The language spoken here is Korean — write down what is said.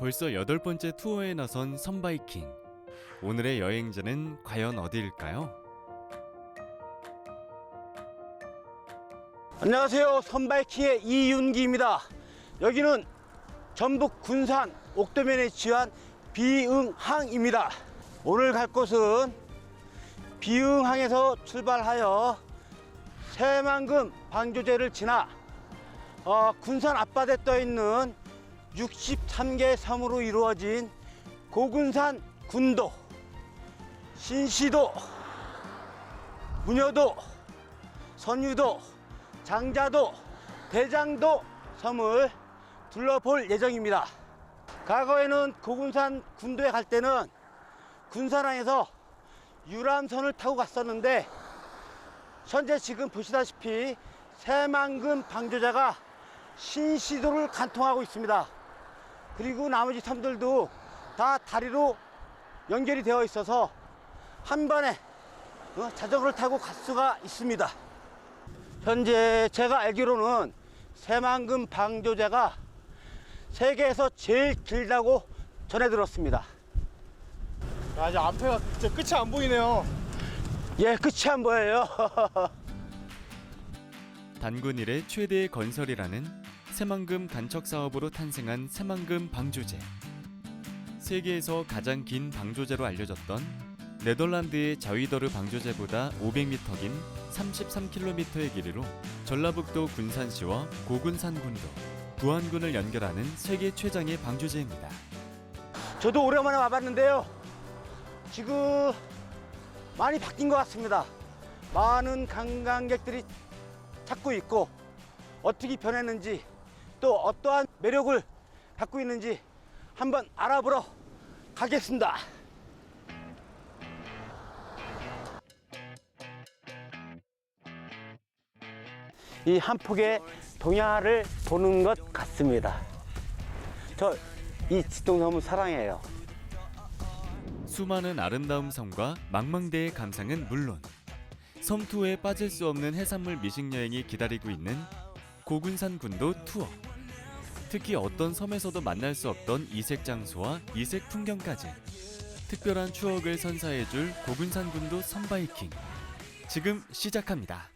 벌써 여덟 번째 투어에 나선 선바이킹. 오늘의 여행지는 과연 어디일까요? 안녕하세요. 선바이킹의 이윤기입니다. 여기는 전북 군산 옥도면에 위치한 비응항입니다. 오늘 갈 곳은 비응항에서 출발하여 새만금 방조제를 지나 어, 군산 앞바다에 떠 있는 63개 섬으로 이루어진 고군산 군도, 신시도, 문여도, 선유도, 장자도, 대장도 섬을 둘러볼 예정입니다. 과거에는 고군산 군도에 갈 때는 군산항에서 유람선을 타고 갔었는데 현재 지금 보시다시피 새만금 방조자가 신시도를 관통하고 있습니다. 그리고 나머지 섬들도 다 다리로 연결이 되어 있어서 한 번에 어, 자전거를 타고 갈 수가 있습니다. 현재 제가 알기로는 새만금 방조제가 세계에서 제일 길다고 전해 들었습니다. 야, 이제 앞에가 진짜 끝이 안 보이네요. 예, 끝이 안 보여요. 단군 일의 최대의 건설이라는 새만금 간척 사업으로 탄생한 새만금 방조제. 세계에서 가장 긴 방조제로 알려졌던 네덜란드의 자위더르 방조제보다 500m 긴 33km의 길이로 전라북도 군산시와 고군산군도, 부안군을 연결하는 세계 최장의 방조제입니다. 저도 오랜만에 와봤는데요. 지금 많이 바뀐 것 같습니다. 많은 관광객들이 찾고 있고 어떻게 변했는지 또 어떠한 매력을 갖고 있는지 한번 알아보러 가겠습니다. 이 한 폭의 동야를 보는 것 같습니다. 저 이 지동섬을 사랑해요. 수많은 아름다운 섬과 망망대해 감상은 물론 섬 투어에 빠질 수 없는 해산물 미식 여행이 기다리고 있는 고군산 군도 투어. 특히 어떤 섬에서도 만날 수 없던 이색 장소와 이색 풍경까지 특별한 추억을 선사해줄 고군산 군도 선바이킹. 지금 시작합니다.